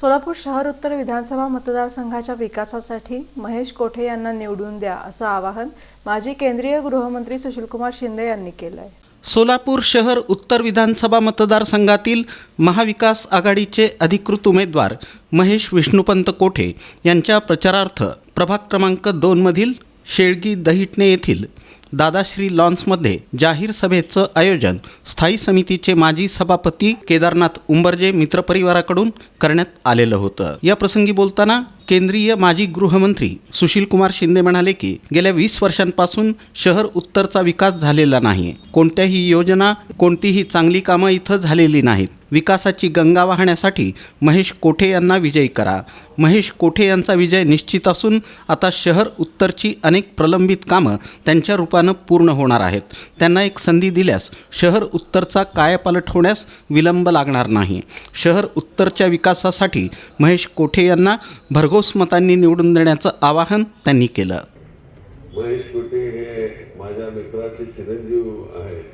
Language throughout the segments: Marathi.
सोलापूर शहर उत्तर विधानसभा मतदारसंघाच्या विकासासाठी महेश कोठे यांना निवडून द्या असं आवाहन माजी केंद्रीय गृहमंत्री सुशीलकुमार शिंदे यांनी केलं आहे सोलापूर शहर उत्तर विधानसभा मतदारसंघातील महाविकास आघाडीचे अधिकृत उमेदवार महेश विष्णुपंत कोठे यांच्या प्रचारार्थ प्रभाग क्रमांक दोनमधील शेळगी दहिटणे येथील दादाश्री लॉन्समध्ये जाहीर सभेचं आयोजन स्थायी समितीचे माजी सभापती केदारनाथ उंबरजे मित्रपरिवाराकडून करण्यात आलेलं होतं. या प्रसंगी बोलताना केंद्रीय माजी गृहमंत्री सुशीलकुमार शिंदे म्हणाले की गेल्या वीस वर्षांपासून शहर उत्तरचा विकास झालेला नाही. कोणत्याही योजना कोणतीही चांगली कामं इथं झालेली नाहीत. विकासाची गंगा वाहण्यासाठी महेश कोठे यांना विजयी करा. महेश कोठे यांचा विजय निश्चित असून आता शहर उत्तरची अनेक प्रलंबित कामं त्यांच्या रूपात रूपानं पूर्ण होणार आहेत. त्यांना एक संधी दिल्यास शहर उत्तरचा कायापालट होण्यास विलंब लागणार नाही. शहर उत्तरच्या विकासासाठी महेश कोठे यांना भरघोस मतांनी निवडून देण्याचं आवाहन त्यांनी केलं. महेश कोठे हे माझ्या मित्राचे चिरंजीव आहेत.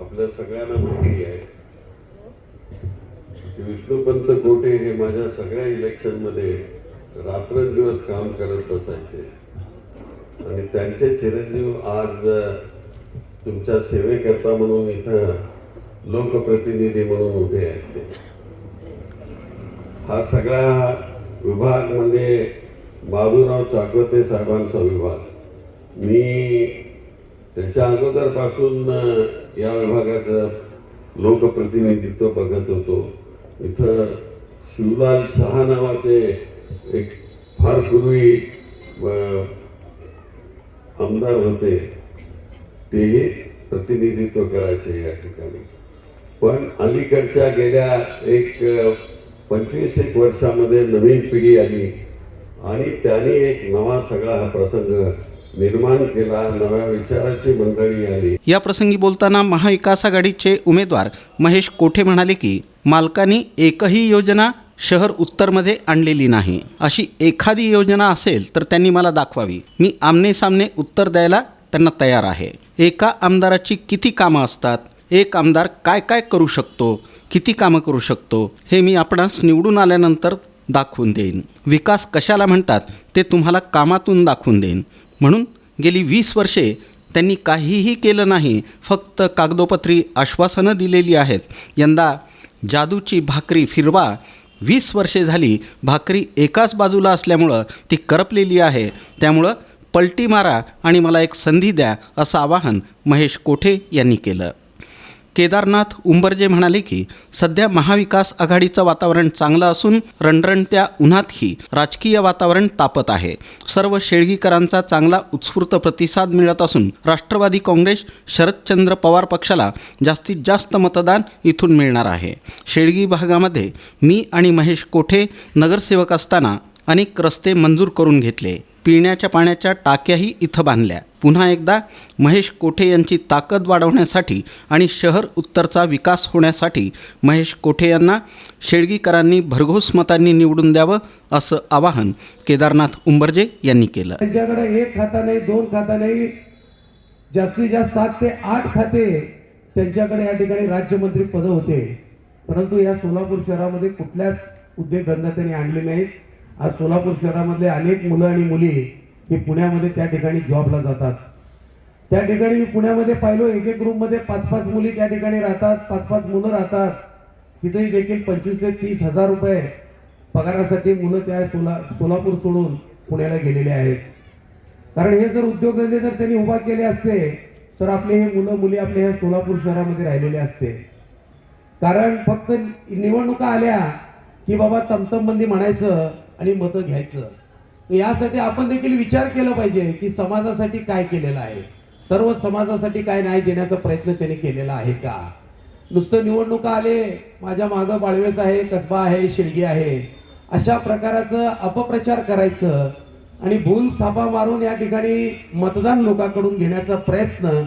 आपल्या सगळ्यांना माहिती आहे. विष्णुपंत कोटे हे माझ्या सगळ्या इलेक्शनमध्ये रात्रंदिवस काम करत असायचे. आणि त्यांचे चिरंजीव आज तुमच्या सेवेकरता म्हणून इथं लोकप्रतिनिधी म्हणून उभे आहेत. ते हा सगळा विभाग म्हणजे बाबूराव चाकोते साहेबांचा विभाग. मी त्याच्या अगोदरपासून या विभागाचं लोकप्रतिनिधित्व बघत होतो. इथं शिवलाल शहा नावाचे एक फार पूर्वी आमदार होते तेही प्रतिनिधित्व करायचे या ठिकाणी. पण अलीकडच्या गेल्या एक पंचवीस एक वर्षामध्ये नवीन पिढी आली आणि त्यांनी एक नवा सगळा हा प्रसंग निर्माण केला नव्या विचाराची मंडळी आली. या प्रसंगी बोलताना महाविकास आघाडीचे उमेदवार महेश कोठे म्हणाले की मालकांनी एकही योजना शहर उत्तरमध्ये आणलेली नाही. अशी एखादी योजना असेल तर त्यांनी मला दाखवावी. मी आमने सामने उत्तर द्यायला त्यांना तयार आहे. एका आमदाराची किती कामं असतात? एक आमदार काय काय करू शकतो? किती कामं करू शकतो? हे मी आपणास निवडून आल्यानंतर दाखवून देईन. विकास कशाला म्हणतात? ते तुम्हाला कामातून दाखवून देईन. म्हणून गेली वीस वर्षे त्यांनी काहीही केलं नाही. फक्त कागदोपत्री आश्वासनं दिलेली आहेत. यंदा जादूची भाकरी फिरवा वीस वर्षे झाली भाकरी एकाच बाजूला असल्यामुळं ती करपलेली आहे. त्यामुळं पलटी मारा आणि मला एक संधी द्या असं आवाहन महेश कोठे यांनी केलं. केदारनाथ उंबरजे म्हणाले की सध्या महाविकास आघाडीचं वातावरण चांगलं असून रणरणत्या उन्हातही राजकीय वातावरण तापत आहे. सर्व शेळगीकरांचा चांगला उत्स्फूर्त प्रतिसाद मिळत असून राष्ट्रवादी काँग्रेस शरदचंद्र पवार पक्षाला जास्तीत जास्त मतदान इथून मिळणार आहे. शेळगी भागामध्ये मी आणि महेश कोठे नगरसेवक असताना अनेक रस्ते मंजूर करून घेतले. पिण्याच्या पाण्याच्या टाक्याही इथं बांधल्या. पुन्हा एकदा महेश कोठे यांची ताकद वाढवण्यासाठी आणि शहर उत्तरचा विकास होण्यासाठी महेश कोठे यांना शेळगीकरांनी भरघोस मतांनी निवडून द्यावं असं आवाहन केदारनाथ उंबरजे यांनी केलं. त्यांच्याकडे एक खाता नाही दोन खाता नाही जास्तीत जास्त सात ते आठ खाते त्यांच्याकडे या ठिकाणी राज्यमंत्री पद होते. परंतु या सोलापूर शहरामध्ये कुठल्याच उद्योगधंदा त्यांनी आणले नाहीत. आज सोलापूर शहरामधले अनेक मुलं आणि मुली की पुण्यामध्ये त्या ठिकाणी जॉबला जातात. त्या ठिकाणी मी पुण्यामध्ये पाहिलो एक एक रूममध्ये पाच पाच मुली त्या ठिकाणी राहतात पाच पाच मुलं राहतात. तिथेही देखील पंचवीस ते तीस हजार रुपये पगारासाठी मुलं त्या सोला सोलापूर सोडून पुण्याला गेलेले आहेत. कारण हे जर उद्योगधंदे जर त्यांनी उभा केले असते तर आपले हे मुलं मुली आपले ह्या सोलापूर शहरामध्ये राहिलेले असते. कारण फक्त निवडणुका आल्या की बाबा तमतमबंदी म्हणायचं आणि मतं घ्यायचं. यासाठी आपण देखील विचार केला पाहिजे की समाजासाठी काय केलेलं आहे. सर्व समाजासाठी काय न्याय देण्याचा प्रयत्न त्यांनी केलेला आहे का? नुसतं निवडणुका आले माझ्या मागं बाळवेस आहे कसबा आहे शिळगी आहे. अशा प्रकाराचं अपप्रचार करायचं आणि भूल थापा मारून या ठिकाणी मतदान लोकांकडून घेण्याचा प्रयत्न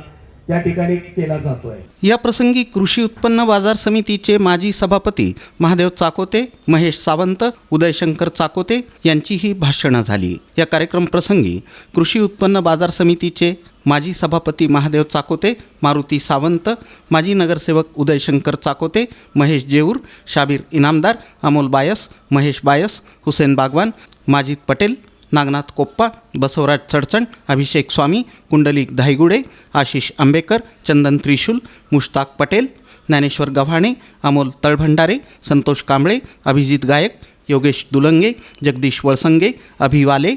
या ठिकाणी केला जातोय. या प्रसंगी कृषी उत्पन्न बाजार समितीचे माजी सभापती महादेव चाकोते महेश सावंत उदयशंकर चाकोते यांचीही भाषणं झाली. या कार्यक्रम प्रसंगी कृषी उत्पन्न बाजार समितीचे माजी सभापती महादेव चाकोते मारुती सावंत माजी नगरसेवक उदयशंकर चाकोते महेश जेऊर शाबीर इनामदार अमोल बायस महेश बायस हुसेन बागवान माजिद पटेल नागनाथ कोप्पा बसवराज चडचण अभिषेक स्वामी कुंडलिक धायगुडे आशिष आंबेकर चंदन त्रिशूल मुश्ताक पटेल ज्ञानेश्वर गव्हाणे अमोल तळभंडारे संतोष कांबळे अभिजित गायक योगेश दुलंगे जगदीश वळसंगे अभिवाले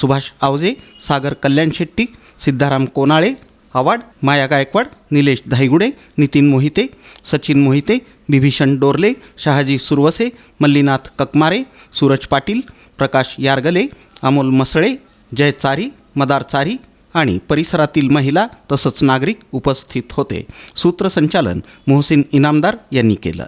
सुभाष आवजे सागर कल्याण शेट्टी सिद्धाराम कोनाळे आवाड माया गायकवाड निलेश धायगुडे नितीन मोहिते सचिन मोहिते बिभीषण डोरले शहाजी सुरवसे मल्लीनाथ ककमारे सूरज पाटील प्रकाश यारगले अमोल मसळे जय चारी मदार चारी आणि परिसरातील महिला तसंच नागरिक उपस्थित होते. सूत्रसंचालन मोहसिन इनामदार यांनी केलं.